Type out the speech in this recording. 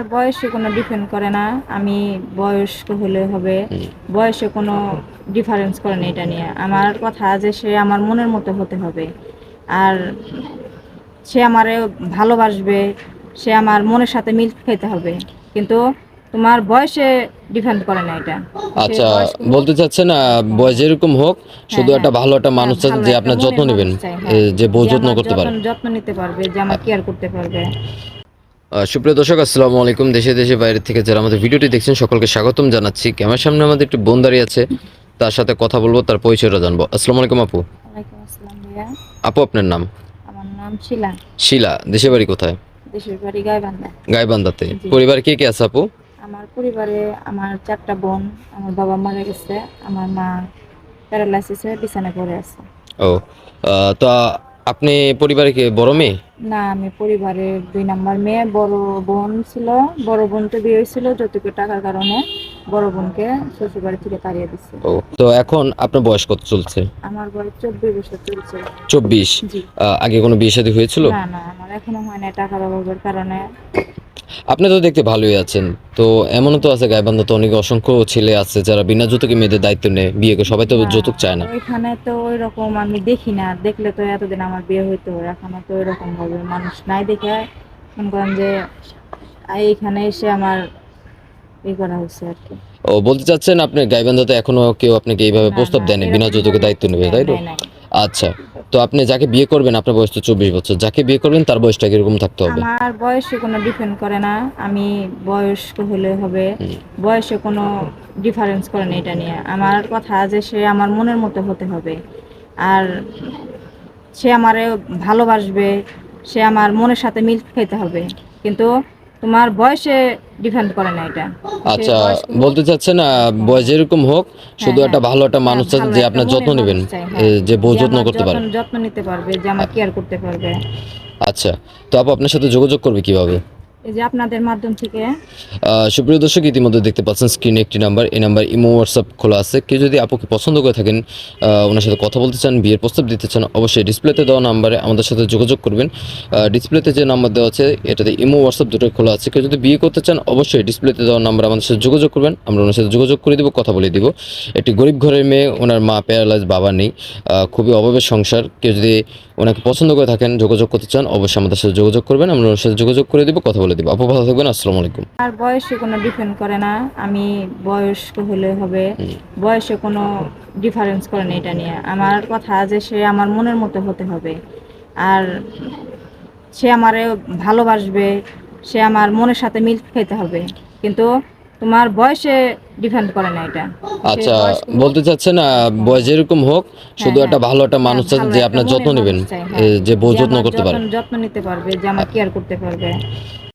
আমার বয়সে কোনো ডিফেন্ড করে না। আমি বয়স্ক হলে হবে। বয়সে কোনো ডিফারেন্স করে না এটা নিয়ে। আমার কথা যে সে আমার মনের মতো হতে হবে। আর সে আমারে ভালোবাসবে সে আমার মনের সাথে মিল খেতে হবে। কিন্তু তোমার বয়সে ডিপেন্ড করে না এটা। আচ্ছা বলতে চাচ্ছেন না বয়স যেরকম হোক শুধু হ্যাঁ, একটা ভালো একটা হ্যাঁ, মানুষ চাচ্ছেন যে আপনার যত্ন নেবেন হ্যাঁ। যে বউ যত্ন করতে পারে। যত্ন- নিতে পারবে যে আমার কেয়ার করতে পারবে। সুপ্রিয় দর্শক আসসালামু আলাইকুম। দেশে দেশে বাইরে থেকে যারা আমাদের ভিডিওটি দেখছেন সকলকে স্বাগতম জানাচ্ছি। ক্যামেরার সামনে আমাদের একটি বোন দাঁড়িয়ে আছে। তার সাথে কথা বলব তার পরিচয়টা জানব। আসসালামু আলাইকুম আপু। আপু আপনার নাম? আমার নাম শিলা। শিলা দেশে বাড়ি কোথায়? দেশের বাড়ি গাইবান্ধা। গাইবান্ধাতে। পরিবার কে কে আছে আপু? আমার পরিবারে আমার চারটা বোন আমার বাবা মারা গেছে আমার মা প্যারালাইসিসে বিছানায় পড়ে আছে। ও তো আপনি পরিবারে কি বড় মেয়ে? না আমি পরিবারে দুই নাম্বার মেয়ে বড় বোন ছিল। বড় বোন তো বিয়ে হয়েছিল যতটুকু টাকার কারণে। বড় বোনকে শ্বশুর বাড়ি থেকে তাড়িয়ে দিচ্ছে ও তো এখন আপনার বয়স কত চলছে? আমার বয়স চব্বিশ বছর চলছে। চব্বিশ? আগে কোনো বিয়ে শাদী হয়েছিল? না না আমার এখনও হয় না টাকার অভাবের কারণে। আপনি তো দেখতে ভালোই আছেন। তো এমনও তো আছে গাইবান্ধা তো অনেক অসংখ্য ছেলে আছে যারা বিনা যৌতুকে মেয়েদের দায়িত্ব নেয় বিয়ে করে। সবাই তো যৌতুক চায় না। ওইখানে তো ওই রকম আমি দেখি না। দেখলে তো এতদিন আমার বিয়ে হইতো এখনও তো ওইরকম ভাবে মানুষ নাই দেখে। মনে করেন যে এইখানে এসে আমার ই করা হয়েছে আর কি। ও বলতে চাচ্ছেন আপনি গাইবান্ধাতে এখনও কেউ আপনাকে এইভাবে প্রস্তাব দেয়নি বিনা যৌতুকে দায়িত্ব নেবে তাই তো। আচ্ছা তো আপনি যাকে বিয়ে করবেন আপনার বয়স তো চব্বিশ বছর যাকে বিয়ে করবেন তার বয়সটা কীরকম থাকতে হবে? আমার বয়সে কোনো ডিফেন্ড করে না আমি বয়স্ক হলে হবে বয়সে কোনো ডিফারেন্স করে না এটা নিয়ে। আমার কথা যে সে আমার মনের মতো হতে হবে আর সে আমারে ভালোবাসবে সে আমার মনের সাথে মিল খেতে হবে কিন্তু তোমার বয়সে ডিপেন্ড করে না এটা। আচ্ছা বলতে চাচ্ছেন বয়স যেরকম হোক শুধু হ্যাঁ, একটা ভালো একটা মানুষ হ্যাঁ, চাচ্ছেন যে আপনার যত্ন নেবেন মানুষ হ্যাঁ। যে বউ যত্ন করতে পারে। যত্ন- যত্ন নিতে পারবে যে আমার কেয়ার করতে পারবে। আচ্ছা তো আপু আপনার সাথে যোগাযোগ করবে কীভাবে? এই যে ইতিমধ্যে দেখতে পাচ্ছেন স্ক্রিনে একটি নাম্বার এই নাম্বার ইমো হোয়াটসঅ্যাপ খোলা আছে। কেউ যদি পছন্দ করে থাকেন ওনার সাথে কথা বলতে চান, বিয়ের প্রস্তাব দিতে চান, অবশ্যই ডিসপ্লেতে দেওয়া নাম্বারে আমাদের সাথে যোগাযোগ করবেন। ডিসপ্লেতে যে নাম্বার দেওয়া আছে, এটাতে ইমো হোয়াটসঅ্যাপ খোলা আছে। কেউ যদি বিয়ে করতে চান, অবশ্যই ডিসপ্লেতে দেওয়া নাম্বার আমাদের সাথে যোগাযোগ করবেন। আমরা ওনার সাথে যোগাযোগ করে দেবো, কথা বলে দিব। একটি গরিব ঘরের মেয়ে, ওনার মা প্যারালাইজ বাবা নেই। খুবই অভাবের সংসার। কেউ যদি ওনাকে পছন্দ করে থাকেন, যোগাযোগ করতে চান, অবশ্যই আমাদের সাথে যোগাযোগ করবেন। আমরা ওনার সাথে যোগাযোগ করে দিব, কথা বলে দিব। আপু ভালো থাকবেন আসসালামু আলাইকুম। আর বয়সে কোনো ডিপেন্ড করে না। আমি বয়স্ক হলে হবে। বয়সে কোনো ডিফারেন্স করে না এটা নিয়ে। আমার কথা যে সে আমার মনের মতো হতে হবে। আর সে আমারে ভালোবাসবে সে আমার মনের সাথে মিল খেতে হবে। কিন্তু তোমার বয়সে ডিপেন্ড করে না এটা। আচ্ছা বলতে চাচ্ছেন না বয়স যেরকম হোক শুধু হ্যাঁ, একটা ভালো একটা মানুষ হ্যাঁ, যে আপনার যত্ন নেবেন হ্যাঁ। যে বউ যত্ন করতে পারে। যত্ন- যত্ন নিতে পারবে যে আমার কেয়ার করতে পারবে।